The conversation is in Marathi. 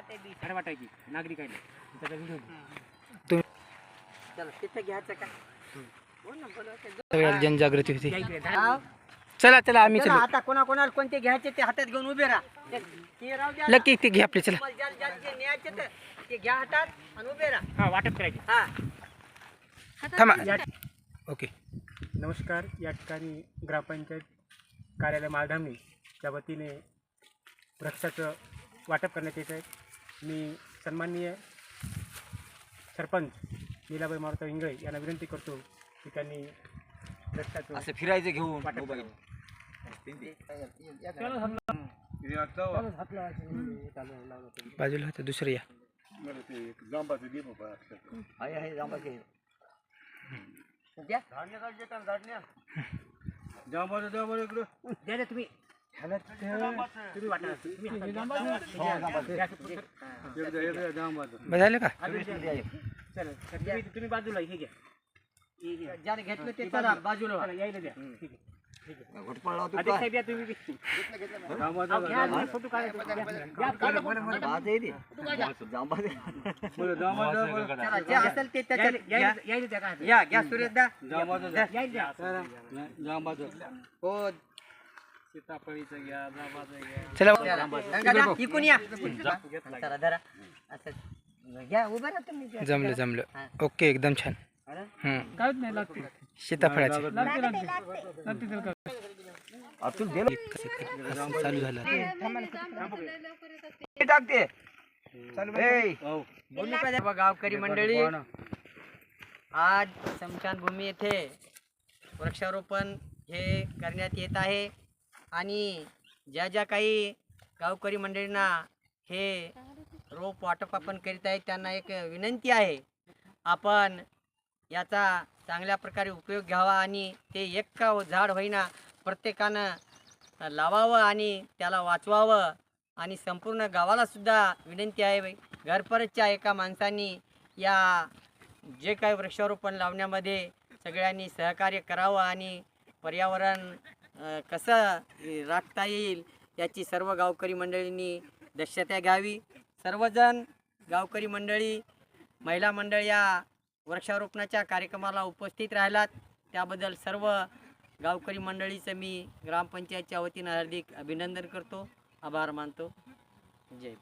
वाटायची. नागरिक आहे त्याचा व्हिडिओ चला तिथं घ्यायचं का? बोल ना बोलवायचं सगळ्याला जनजागृती होती. चला चला आम्ही चला, चलो आता कोणा कोणाला कोणते घ्यायचे ते हातात घेऊन उभे राहा. ते राहू द्या. लकी ते घे आपले चला. तुम्हाला ज्याला ज्याला जे न्यायचे ते ते घ्या हातात आणि उभे राहा. हा वाटप करायची. हा. थांबा. ओके. नमस्कार या ठिकाणी ग्रामपंचायत कार्यालय मालधामणी त्या वतीने वृक्षाचं वाटप करण्यात येत आहे. मी सन्माननीय सरपंच लीलाबाई मारुता इंगळे यांना विनंती करतो की त्यांनी असं फिरायचं घेऊन वाटप मोबाईल करावं. बाजूला होतं दुसरं या. जांबाचे द्या. द्या द्या तुम्ही. झालं का तुम्ही बाजूला हे घ्या ज्याने घेतलं ते बाजूला ठीक आहे आहे ते या यायला द्या. हो सीताफळीचं घ्या जांबाचं घ्या. चला गंगाधर, इकून या. चला धरा असं घ्या उभं राहा तुम्ही. घ्या. जमलं. जमलं ओके एकदम छान. हम्म. सीताफळाचे. असं चालू झालं. टाकते. ए, बोलू का द्या? गावकरी मंडळी? आज स्मशानभूमी येथे वृक्षारोपण हे करण्यात येत आहे. आणि ज्या ज्या काही गावकरी मंडळींना हे रोप वाटप आपण करीत आहे त्यांना एक विनंती आहे आपण याचा चांगल्या प्रकारे उपयोग घ्यावा आणि ते एक का झाड होईना प्रत्येकानं लावावं आणि त्याला वाचवावं आणि संपूर्ण गावालासुद्धा विनंती आहे घरपरचच्या एका माणसांनी या जे काही वृक्षारोपण लावण्यामध्ये सगळ्यांनी सहकार्य करावं आणि पर्यावरण कसं राखता येईल याची सर्व गावकरी मंडळींनी दक्षता घ्यावी. सर्वजण गावकरी मंडळी महिला मंडळ या वृक्षारोपणाच्या कार्यक्रमाला उपस्थित राहिलात. त्याबद्दल सर्व गावकरी मंडळीचं मी ग्रामपंचायतच्या वतीनं हार्दिक अभिनंदन करतो. आभार मानतो. जय